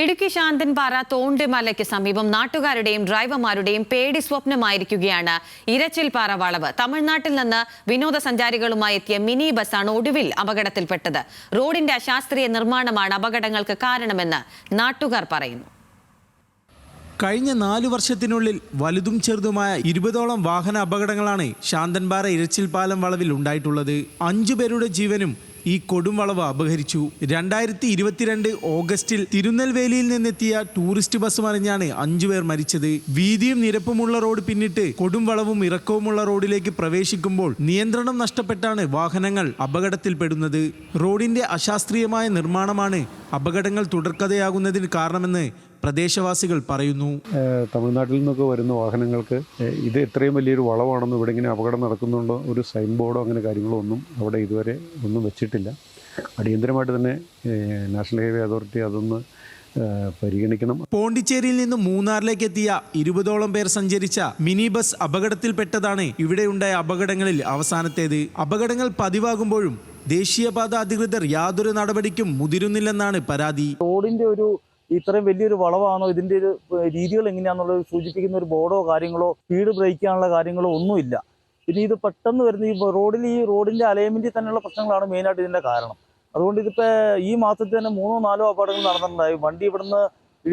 ഇടുക്കി ശാന്തൻപാറ തോണ്ടിമലയ്ക്ക് സമീപം നാട്ടുകാരുടെയും ഡ്രൈവർമാരുടെയും പേടി സ്വപ്നമായിരിക്കുകയാണ്. ഇരച്ചിൽപ്പാറ വളവ്. തമിഴ്നാട്ടിൽ നിന്ന് വിനോദസഞ്ചാരികളുമായി എത്തിയ മിനി ബസ്സാണ് ഒടുവിൽ അപകടത്തിൽപ്പെട്ടത്. റോഡിന്റെ അശാസ്ത്രീയ നിർമ്മാണമാണ് അപകടങ്ങൾക്ക് കാരണമെന്ന് നാട്ടുകാർ പറയുന്നു. കഴിഞ്ഞ നാലു വർഷത്തിനുള്ളിൽ വലുതും ചെറുതുമായ ഇരുപതോളം വാഹന അപകടങ്ങളാണ് ശാന്തൻപാറ ഇരച്ചിൽപാലം വളവിൽ ഉണ്ടായിട്ടുള്ളത്. അഞ്ചു പേരുടെ ജീവനും ഈ കൊടുംവളവ് അപഹരിച്ചു. രണ്ടായിരത്തി ഇരുപത്തിരണ്ട് ഓഗസ്റ്റിൽ തിരുനെൽവേലിയിൽ നിന്നെത്തിയ ടൂറിസ്റ്റ് ബസ് മറിഞ്ഞാണ് അഞ്ചുപേർ മരിച്ചത്. വീതിയും നിരപ്പുമുള്ള റോഡ് പിന്നിട്ട് കൊടുംവളവും ഇറക്കവുമുള്ള റോഡിലേക്ക് പ്രവേശിക്കുമ്പോൾ നിയന്ത്രണം നഷ്ടപ്പെട്ടാണ് വാഹനങ്ങൾ അപകടത്തിൽപ്പെടുന്നത്. റോഡിന്റെ അശാസ്ത്രീയമായ നിർമ്മാണമാണ് അപകടങ്ങൾ തുടർക്കഥയാകുന്നതിന് കാരണമെന്ന് പ്രദേശവാസികൾ പറയുന്നു. തമിഴ്നാട്ടിൽ നിന്നൊക്കെ വരുന്ന വാഹനങ്ങൾക്ക് ഇത് ഇത്രയും വലിയൊരു വളവാണെന്ന് ഇവിടെ ഇങ്ങനെ അപകടം നടക്കുന്നുണ്ടോ ഒരു സൈൻ ബോർഡോ അങ്ങനെ കാര്യങ്ങളോ ഒന്നും അവിടെ ഇതുവരെ ഒന്നും വെച്ചിട്ടില്ല. അടിയന്തരമായിട്ട് തന്നെ നാഷണൽ ഹൈവേ അതോറിറ്റി അതൊന്ന് പരിഗണിക്കണം. പോണ്ടിച്ചേരിയിൽ നിന്ന് മൂന്നാറിലേക്ക് എത്തിയ ഇരുപതോളം പേർ സഞ്ചരിച്ച മിനി ബസ് അപകടത്തിൽപ്പെട്ടതാണ് ഇവിടെയുണ്ടായ അപകടങ്ങളിൽ അവസാനത്തേത്. അപകടങ്ങൾ പതിവാകുമ്പോഴും ദേശീയപാത അധികൃതർ യാതൊരു നടപടിക്കും മുതിരുന്നില്ലെന്നാണ് പരാതി. റോഡിന്റെ ഒരു ഇത്രയും വലിയൊരു വളവാണോ? ഇതിന്റെ ഒരു രീതികൾ എങ്ങനെയാണെന്നുള്ളത് സൂചിപ്പിക്കുന്ന ഒരു ബോർഡോ കാര്യങ്ങളോ സ്പീഡ് ബ്രേക്ക് കാര്യങ്ങളോ ഒന്നുമില്ല. പിന്നെ ഇത് പെട്ടെന്ന് വരുന്ന ഈ റോഡിൽ ഈ റോഡിന്റെ അലൈൻമെന്റിൽ തന്നെയുള്ള പ്രശ്നങ്ങളാണ് മെയിനായിട്ട് ഇതിന്റെ കാരണം. അതുകൊണ്ട് ഇതിപ്പോ ഈ മാസത്തിൽ തന്നെ മൂന്നോ നാലോ അപകടങ്ങൾ നടന്നിട്ടുണ്ടായി. വണ്ടി ഇവിടുന്ന്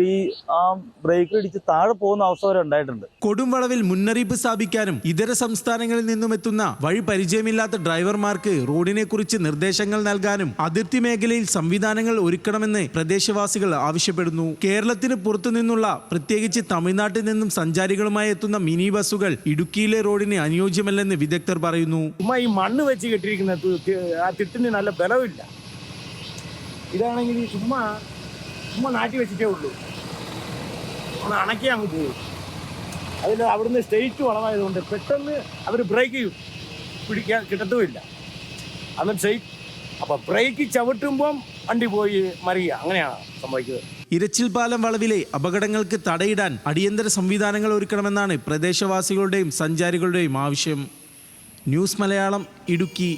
ഈ ആ ബ്രേക്ക് ഇടിച്ച് താഴെ പോകുന്ന അവസ്ഥ വരെ ഉണ്ടായിട്ടുണ്ട്. കൊടും വളവിൽ മുന്നറിയിപ്പ് സ്ഥാപിക്കാനും ഇതര സംസ്ഥാനങ്ങളിൽ നിന്നും എത്തുന്ന വഴി പരിചയമില്ലാത്ത ഡ്രൈവർമാർക്ക് റോഡിനെ കുറിച്ച് നിർദ്ദേശങ്ങൾ നൽകാനും അതിർത്തി മേഖലയിൽ സംവിധാനങ്ങൾ ഒരുക്കണമെന്ന് പ്രദേശവാസികൾ ആവശ്യപ്പെടുന്നു. കേരളത്തിന് പുറത്തു നിന്നുള്ള പ്രത്യേകിച്ച് തമിഴ്നാട്ടിൽ നിന്നും സഞ്ചാരികളുമായി എത്തുന്ന മിനി ബസ്സുകൾ ഇടുക്കിയിലെ റോഡിന് അനുയോജ്യമല്ലെന്ന് വിദഗ്ധർ പറയുന്നു. ഈ മണ്ണ് വെച്ച് കെട്ടിയിരിക്കുന്ന ആ തിട്ടിന് നല്ല ബലമില്ല. ഇതാണെങ്കിൽ ഈ ചുമ്മാ ചുമ്മാ നാട്ടി വെച്ചിട്ടേ ഉള്ളൂ. അവിടെ അണക്കി അങ്ങ് പോകും. അതിൽ അവിടുന്ന് സ്റ്റേറ്റ് വളമായതുകൊണ്ട് പെട്ടെന്ന് അവർ ബ്രേക്ക് ചെയ്യും. പിടിക്കാൻ കിട്ടത്തുമില്ല. അന്ന് സ്റ്റേറ്റ് അപ്പം ബ്രേക്ക് ചവിട്ടുമ്പം വണ്ടി പോയി മറിയുക. അങ്ങനെയാണ് സംഭവിക്കുന്നത് ഇരച്ചിൽപാലം വളവിലെ അപകടങ്ങൾക്ക് തടയിടാൻ അടിയന്തര സംവിധാനങ്ങൾ ഒരുക്കണമെന്നാണ് പ്രദേശവാസികളുടെയും സഞ്ചാരികളുടെയും ആവശ്യം. ന്യൂസ് മലയാളം ഇടുക്കി.